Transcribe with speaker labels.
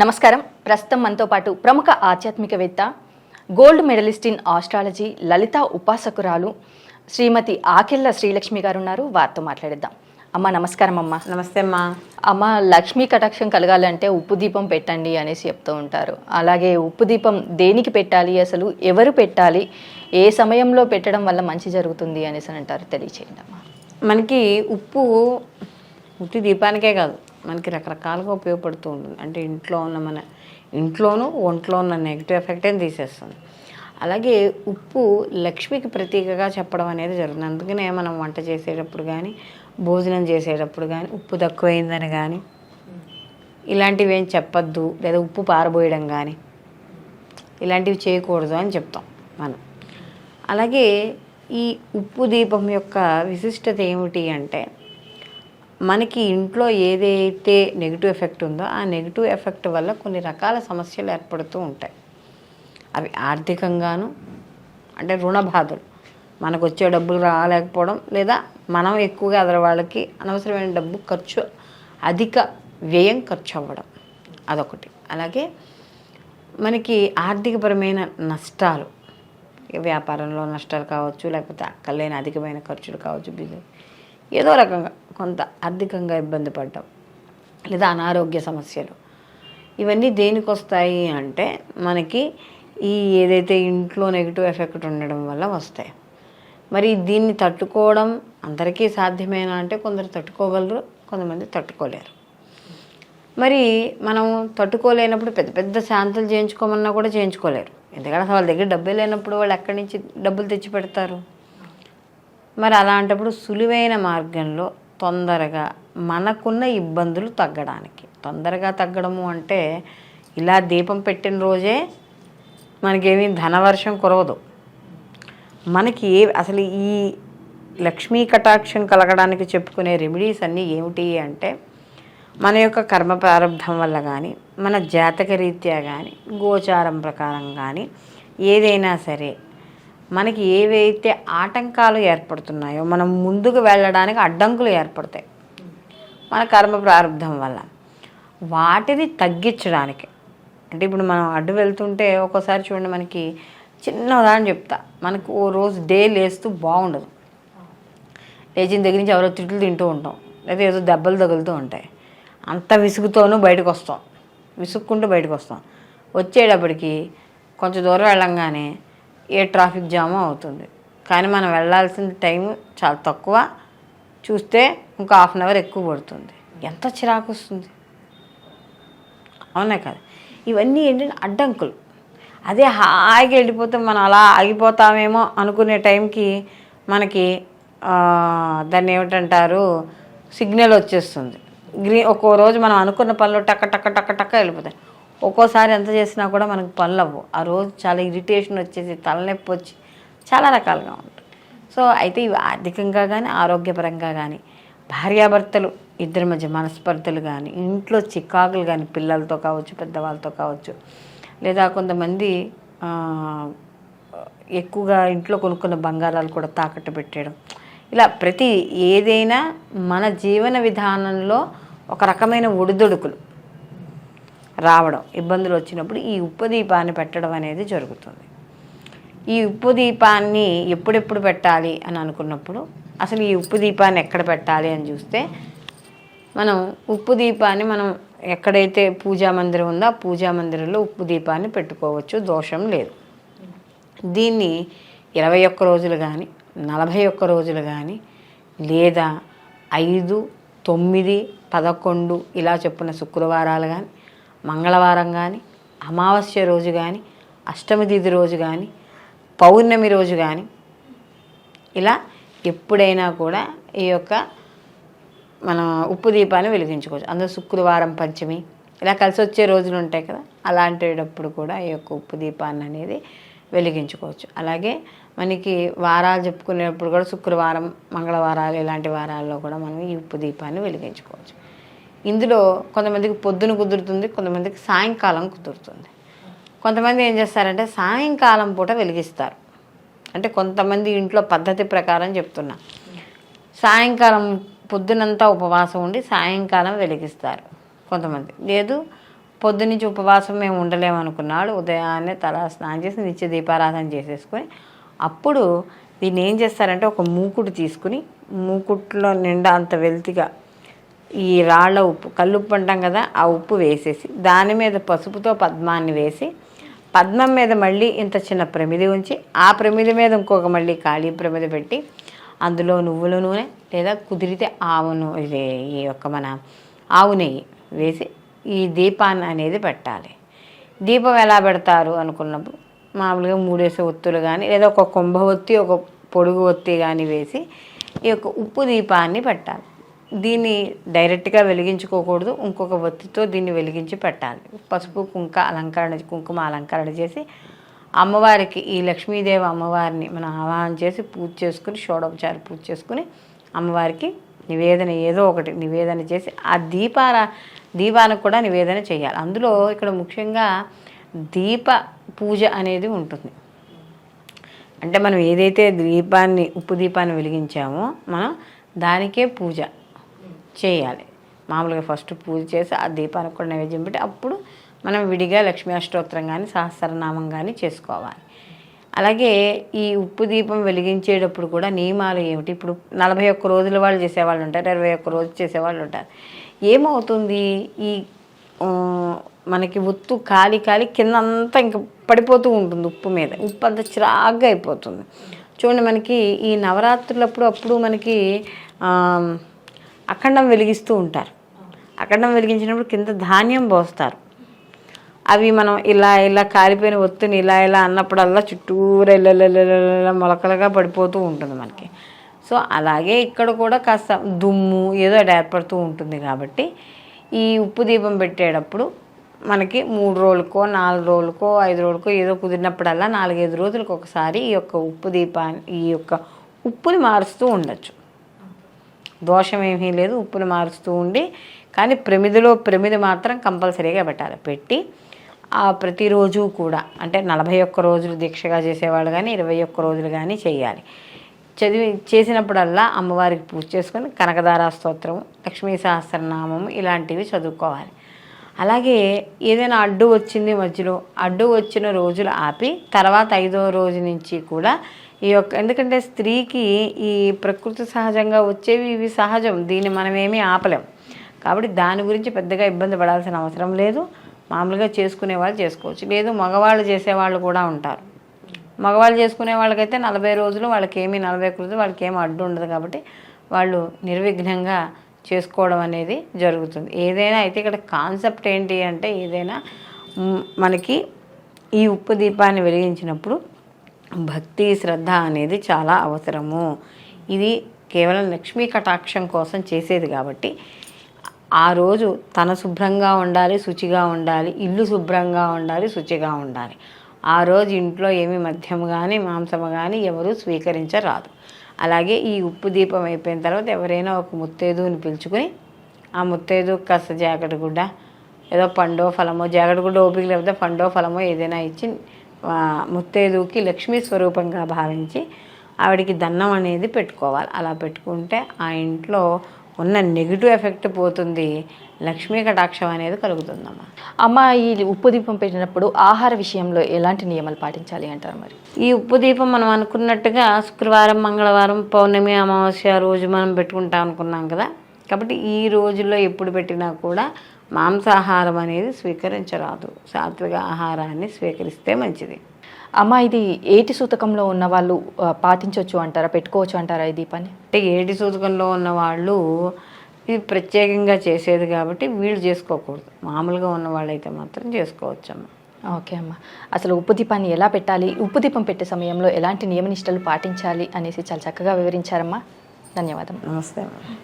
Speaker 1: నమస్కారం. ప్రస్తుతం మనతో పాటు ప్రముఖ ఆధ్యాత్మికవేత్త gold medallist in astrology Lalitha ఉపాసకురాలు Srimathi Akella Srilakshmi గారు ఉన్నారు వారితో మాట్లాడిద్దాం. అమ్మ నమస్కారం అమ్మ.
Speaker 2: నమస్తే అమ్మా.
Speaker 1: అమ్మ లక్ష్మీ కటాక్షం కలగాలంటే ఉప్పు దీపం పెట్టండి అనేసి చెప్తూ ఉంటారు. అలాగే ఉప్పు దీపం దేనికి పెట్టాలి అసలు ఎవరు పెట్టాలి ఏ సమయంలో పెట్టడం వల్ల మంచి జరుగుతుంది అనేసి అని అంటారు. తెలియచేయండి అమ్మా.
Speaker 2: మనకి ఉప్పు ఉత్తి దీపానికే కాదు. మనకి రకరకాలుగా ఉపయోగపడుతూ ఉంటుంది. అంటే ఇంట్లో ఉన్న మన ఇంట్లోనూ ఒంట్లో ఉన్న నెగిటివ్ ఎఫెక్ట్ అని తీసేస్తుంది. అలాగే ఉప్పు లక్ష్మికి ప్రతీకగా చెప్పడం అనేది జరుగుతుంది. అందుకనే మనం వంట చేసేటప్పుడు కానీ భోజనం చేసేటప్పుడు కానీ ఉప్పు తక్కువైందని కానీ ఇలాంటివి ఏం చెప్పొద్దు. లేదా ఉప్పు పారబోయడం కానీ ఇలాంటివి చేయకూడదు అని చెప్తాం మనం. అలాగే ఈ ఉప్పు దీపం యొక్క విశిష్టత ఏమిటి అంటే మనకి ఇంట్లో ఏదైతే నెగిటివ్ ఎఫెక్ట్ ఉందో ఆ నెగిటివ్ ఎఫెక్ట్ వల్ల కొన్ని రకాల సమస్యలు ఏర్పడుతూ ఉంటాయి. అవి ఆర్థికంగాను అంటే రుణ బాధలు. మనకు వచ్చే డబ్బులు రాలేకపోవడం లేదా మనం ఎక్కువగా అదర వాళ్ళకి అనవసరమైన డబ్బు ఖర్చు అధిక వ్యయం ఖర్చు అవ్వడం అదొకటి. అలాగే మనకి ఆర్థికపరమైన నష్టాలు వ్యాపారంలో నష్టాలు కావచ్చు లేకపోతే అక్కర్లేని అధికమైన ఖర్చులు కావచ్చు బిజినెస్ ఏదో రకంగా కొంత ఆర్థికంగా ఇబ్బంది పడ్డం. లేదా అనారోగ్య సమస్యలు. ఇవన్నీ దేనికి వస్తాయి అంటే మనకి ఈ ఏదైతే ఇంట్లో నెగిటివ్ ఎఫెక్ట్ ఉండడం వల్ల వస్తాయి. మరి దీన్ని తట్టుకోవడం అందరికీ సాధ్యమేనా అంటే కొందరు తట్టుకోగలరు కొంతమంది తట్టుకోలేరు. మరి మనం తట్టుకోలేనప్పుడు పెద్ద పెద్ద శాంతులు చేయించుకోమన్నా కూడా చేయించుకోలేరు. ఎందుకంటే అసలు వాళ్ళ దగ్గర డబ్బే లేనప్పుడు వాళ్ళు ఎక్కడి నుంచి డబ్బులు తెచ్చి పెడతారు మరి అలాంటప్పుడు సులువైన మార్గంలో తొందరగా మనకున్న ఇబ్బందులు తగ్గడానికి. తొందరగా తగ్గడము అంటే ఇలా దీపం పెట్టిన రోజే మనకేమీ ధనవర్షం కురవదు. మనకి ఏ అసలు ఈ లక్ష్మీ కటాక్షం కలగడానికి చెప్పుకునే రెమెడీస్ అన్నీ ఏమిటి అంటే మన యొక్క కర్మ ప్రారంభం వల్ల కానీ మన జాతక రీత్యా కానీ గోచారం ప్రకారం కానీ ఏదైనా సరే మనకి ఏవైతే ఆటంకాలు ఏర్పడుతున్నాయో మనం ముందుకు వెళ్ళడానికి అడ్డంకులు ఏర్పడతాయి. మన కర్మ ప్రారంభం వల్ల. వాటిని తగ్గించడానికి. అంటే ఇప్పుడు మనం అడ్డు వెళ్తుంటే ఒక్కోసారి చూడండి మనకి చిన్న ఉదాహరణ చెప్తా. మనకు ఓ రోజు డే లేస్తూ బాగుండదు. లేచిన దగ్గర నుంచి ఎవరో తిట్లు తింటూ ఉంటాం. లేదా ఏదో దెబ్బలు తగులుతూ ఉంటాయి. అంత విసుగుతోనూ బయటకు వస్తాం. విసుక్కుంటూ బయటకు వస్తాం. వచ్చేటప్పటికి కొంచెం దూరం వెళ్ళంగానే ఏ ట్రాఫిక్ జామో అవుతుంది. కానీ మనం వెళ్ళాల్సిన టైం చాలా తక్కువ. చూస్తే ఇంకా హాఫ్ అన్ అవర్ ఎక్కువ పడుతుంది. ఎంత చిరాకు వస్తుంది. అవునా కదా. ఇవన్నీ ఏంటంటే అడ్డంకులు. అదే హాయిగా వెళ్ళిపోతే మనం అలా ఆగిపోతామేమో అనుకునే టైంకి మనకి దాన్ని ఏమిటంటారు? సిగ్నల్ వచ్చేస్తుంది. గ్రీన్ ఒక్కో రోజు మనం అనుకున్న పనులు టక్క టక్క టక్క టక్క వెళ్ళిపోతాయి ఒక్కోసారి ఎంత చేసినా కూడా మనకు పనులు అవ్వవు ఆ రోజు చాలా ఇరిటేషన్ వచ్చేసి తలనొప్పి వచ్చి చాలా రకాలుగా ఉంటుంది సో అయితే ఇవి ఆర్థికంగా కానీ ఆరోగ్యపరంగా కానీ భార్యాభర్తలు ఇద్దరి మధ్య మనస్పర్ధలు కానీ ఇంట్లో చికాకులు కానీ పిల్లలతో కావచ్చు పెద్దవాళ్ళతో కావచ్చు లేదా కొంతమంది ఎక్కువగా ఇంట్లో కొనుక్కున్న బంగారాలు కూడా తాకట్టు పెట్టేయడం. ఇలా ప్రతి ఏదైనా మన జీవన విధానంలో ఒక రకమైన ఒడిదొడుకులు. రావడం ఇబ్బందులు వచ్చినప్పుడు ఈ ఉప్పు దీపాన్ని పెట్టడం అనేది జరుగుతుంది. ఈ ఉప్పు దీపాన్ని ఎప్పుడెప్పుడు పెట్టాలి అని అనుకున్నప్పుడు అసలు ఈ ఉప్పు దీపాన్ని ఎక్కడ పెట్టాలి అని చూస్తే మనం ఉప్పు దీపాన్ని మనం ఎక్కడైతే పూజా మందిరం ఉందో ఆ పూజా మందిరంలో ఉప్పు దీపాన్ని పెట్టుకోవచ్చు దోషం లేదు. దీన్ని ఇరవై ఒక్క రోజులు కానీ నలభై ఒక్క రోజులు కానీ లేదా ఐదు తొమ్మిది పదకొండు ఇలా చెప్పిన శుక్రవారాలు కానీ మంగళవారం కానీ అమావాస్య రోజు కానీ అష్టమి తిథి రోజు కానీ పౌర్ణమి రోజు కానీ ఇలా ఎప్పుడైనా కూడా ఈ యొక్క మన ఉప్పు దీపాన్ని వెలిగించుకోవచ్చు. అందులో శుక్రవారం పంచమి ఇలా కలిసి వచ్చే రోజులు ఉంటాయి కదా అలాంటిటప్పుడు కూడా ఈ యొక్క ఉప్పు దీపాన్ని అనేది వెలిగించుకోవచ్చు. అలాగే మనకి వారాలు చెప్పుకునేటప్పుడు కూడా శుక్రవారం మంగళవారాలు ఇలాంటి వారాల్లో కూడా మనం ఈ ఉప్పు దీపాన్ని వెలిగించుకోవచ్చు. ఇందులో కొంతమందికి పొద్దున కుదురుతుంది కొంతమందికి సాయంకాలం కుదురుతుంది. కొంతమంది ఏం చేస్తారంటే సాయంకాలం పూట వెలిగిస్తారు. అంటే కొంతమంది ఇంట్లో పద్ధతి ప్రకారం చెప్తున్నా. సాయంకాలం పొద్దునంతా ఉపవాసం ఉండి సాయంకాలం వెలిగిస్తారు కొంతమంది. లేదు పొద్దునుంచి ఉపవాసం మేము ఉండలేమనుకున్నాడు ఉదయాన్నే తల స్నానం చేసి నిత్య దీపారాధన చేసేసుకొని అప్పుడు దీన్ని ఏం చేస్తారంటే ఒక మూకుడు తీసుకుని మూకుట్లో నిండా అంత వెల్తిగా ఈ రాళ్ళ ఉప్పు కల్లుప్పు అంటాం కదా ఆ ఉప్పు వేసేసి దాని మీద పసుపుతో పద్మాన్ని వేసి పద్మం మీద మళ్ళీ ఇంత చిన్న ప్రమిది ఉంచి ఆ ప్రమిది మీద ఇంకొక మళ్ళీ ఖాళీ ప్రమిది పెట్టి అందులో నువ్వుల నూనె లేదా కుదిరితే ఆవు ఇది ఈ యొక్క మన ఆవు నెయ్యి వేసి ఈ దీపాన్ని అనేది పెట్టాలి. దీపం ఎలా పెడతారు అనుకున్నప్పుడు మామూలుగా మూడేసే ఒత్తులు కానీ లేదా ఒక కుంభ ఒత్తి ఒక పొడుగు ఒత్తి కానీ వేసి ఈ యొక్క ఉప్పు దీపాన్ని పెట్టాలి. దీన్ని డైరెక్ట్గా వెలిగించుకోకూడదు. ఇంకొక ఒత్తితో దీన్ని వెలిగించి పెట్టాలి. పసుపు కుంక అలంకరణ కుంకుమ అలంకరణ చేసి అమ్మవారికి ఈ లక్ష్మీదేవి అమ్మవారిని మనం ఆవాహన చేసి పూజ చేసుకుని షోడోపచారి పూజ చేసుకుని అమ్మవారికి నివేదన ఏదో ఒకటి నివేదన చేసి ఆ దీపాల దీపానికి కూడా నివేదన చేయాలి. అందులో ఇక్కడ ముఖ్యంగా దీప పూజ అనేది ఉంటుంది. అంటే మనం ఏదైతే దీపాన్ని ఉప్పు దీపాన్ని వెలిగించామో మనం దానికే పూజ. చేయాలి. మామూలుగా ఫస్ట్ పూజ చేసి ఆ దీపానికి కూడా నైవేద్యం పెట్టి అప్పుడు మనం విడిగా లక్ష్మీ అష్టోత్తరం కానీ సహస్రనామం కానీ చేసుకోవాలి. అలాగే ఈ ఉప్పు దీపం వెలిగించేటప్పుడు కూడా నియమాలు ఏమిటి? ఇప్పుడు నలభై ఒక్క రోజుల వాళ్ళు చేసేవాళ్ళు ఉంటారు ఇరవై ఒక్క రోజు చేసేవాళ్ళు ఉంటారు. ఏమవుతుంది? ఈ మనకి ఒత్తు కాలి కాలి కింద అంతా ఇంకా పడిపోతూ ఉంటుంది ఉప్పు మీద. ఉప్పు అంతా చిరాగ్గా అయిపోతుంది. చూడండి మనకి ఈ నవరాత్రులప్పుడు అప్పుడు మనకి అఖండం వెలిగిస్తూ ఉంటారు. అఖండం వెలిగించినప్పుడు కింద ధాన్యం పోస్తారు. అవి మనం ఇలా ఇలా కాలిపోయిన ఒత్తిని ఇలా ఇలా అన్నప్పుడల్లా చుట్టూరా ఇలా మొలకలుగా పడిపోతూ ఉంటుంది మనకి. సో అలాగే ఇక్కడ కూడా కాస్త దుమ్ము ఏదో ఏర్పడుతూ ఉంటుంది కాబట్టి ఈ ఉప్పు దీపం పెట్టేటప్పుడు మనకి మూడు రోజులకో నాలుగు రోజులకో ఐదు రోజులకో ఏదో కుదిరినప్పుడల్లా నాలుగైదు రోజులకు ఒకసారి ఈ యొక్క ఉప్పు దీపాన్ని ఈ యొక్క ఉప్పుని మారుస్తూ ఉండొచ్చు. దోషం ఏమీ లేదు ఉప్పుని మారుస్తూ ఉండి కానీ ప్రమిదిలో ప్రమిది మాత్రం కంపల్సరీగా పెట్టాలి. పెట్టి ప్రతిరోజు కూడా అంటే నలభై ఒక్క రోజులు దీక్షగా చేసేవాళ్ళు కానీ ఇరవై ఒక్క రోజులు కానీ చేయాలి. చదివి చేసినప్పుడల్లా అమ్మవారికి పూజ చేసుకొని కనకదారా స్తోత్రం లక్ష్మీ సహస్రనామం ఇలాంటివి చదువుకోవాలి. అలాగే ఏదైనా అడ్డు వచ్చింది మధ్యలో అడ్డు వచ్చిన రోజులు ఆపి తర్వాత ఐదో రోజు నుంచి కూడా ఈ యొక్క ఎందుకంటే స్త్రీకి ఈ ప్రకృతి సహజంగా వచ్చేవి ఇవి సహజం. దీన్ని మనమేమీ ఆపలేం. కాబట్టి దాని గురించి పెద్దగా ఇబ్బంది పడాల్సిన అవసరం లేదు. మామూలుగా చేసుకునే వాళ్ళు చేసుకోవచ్చు. లేదు మగవాళ్ళు చేసేవాళ్ళు కూడా ఉంటారు. మగవాళ్ళు చేసుకునే వాళ్ళకైతే నలభై రోజులు వాళ్ళకి ఏమీ నలభై ఒక్క రోజులు వాళ్ళకి ఏమీ అడ్డు ఉండదు కాబట్టి వాళ్ళు నిర్విఘ్నంగా చేసుకోవడం అనేది జరుగుతుంది. ఏదైనా అయితే ఇక్కడ కాన్సెప్ట్ ఏంటి అంటే ఏదైనా మనకి ఈ ఉప్పు దీపాన్ని వెలిగించినప్పుడు భక్తి శ్రద్ధ అనేది చాలా అవసరము. ఇది కేవలం లక్ష్మీ కటాక్షం కోసం చేసేది కాబట్టి ఆ రోజు తన శుభ్రంగా ఉండాలి శుచిగా ఉండాలి ఇల్లు శుభ్రంగా ఉండాలి శుచిగా ఉండాలి. ఆ రోజు ఇంట్లో ఏమి మద్యం కానీ మాంసము కానీ ఎవరు స్వీకరించరాదు. అలాగే ఈ ఉప్పు దీపం అయిపోయిన తర్వాత ఎవరైనా ఒక ముత్తేదుని పిలుచుకొని ఆ ముత్తేదు కాస్త జాకెట్ గుడ్డ ఏదో పండో ఫలమో జాకెట్ గుడ్డ ఓపిక లేకపోతే పండో ఫలమో ఏదైనా ఇచ్చి ముత్తైదుకి లక్ష్మీ స్వరూపంగా భావించి ఆవిడికి దండం అనేది పెట్టుకోవాలి. అలా పెట్టుకుంటే ఆ ఇంట్లో ఉన్న నెగిటివ్ ఎఫెక్ట్ పోతుంది. లక్ష్మీ కటాక్షం అనేది కలుగుతుందమ్మా.
Speaker 1: అమ్మ ఈ ఉప్పు దీపం పెట్టినప్పుడు ఆహార విషయంలో ఎలాంటి నియమాలు పాటించాలి అంటారు మరి?
Speaker 2: ఈ ఉప్పు దీపం మనం అనుకున్నట్టుగా శుక్రవారం మంగళవారం పౌర్ణమి అమావాస్య రోజు మనం పెట్టుకుంటాం అనుకున్నాం కదా. కాబట్టి ఈ రోజుల్లో ఎప్పుడు పెట్టినా కూడా మాంసాహారం అనేది స్వీకరించరాదు. సాత్విక ఆహారాన్ని స్వీకరిస్తే మంచిది.
Speaker 1: అమ్మ ఇది ఏటి సూతకంలో ఉన్న వాళ్ళు పాటించవచ్చు అంటారా? పెట్టుకోవచ్చు అంటారా ఈ దీపాన్ని?
Speaker 2: అంటే ఏటి సూతకంలో ఉన్న వాళ్ళు ఇది ప్రత్యేకంగా చేసేది కాబట్టి వీళ్ళు చేసుకోకూడదు. మామూలుగా ఉన్న వాళ్ళైతే మాత్రం చేసుకోవచ్చమ్మా.
Speaker 1: ఓకే అమ్మ. అసలు ఉప్పు దీపాన్ని ఎలా పెట్టాలి? ఉప్పు దీపం పెట్టే సమయంలో ఎలాంటి నియమనిష్టలు పాటించాలి అనేసి చాలా చక్కగా వివరించారమ్మా. ధన్యవాదం
Speaker 2: నమస్తే అమ్మా.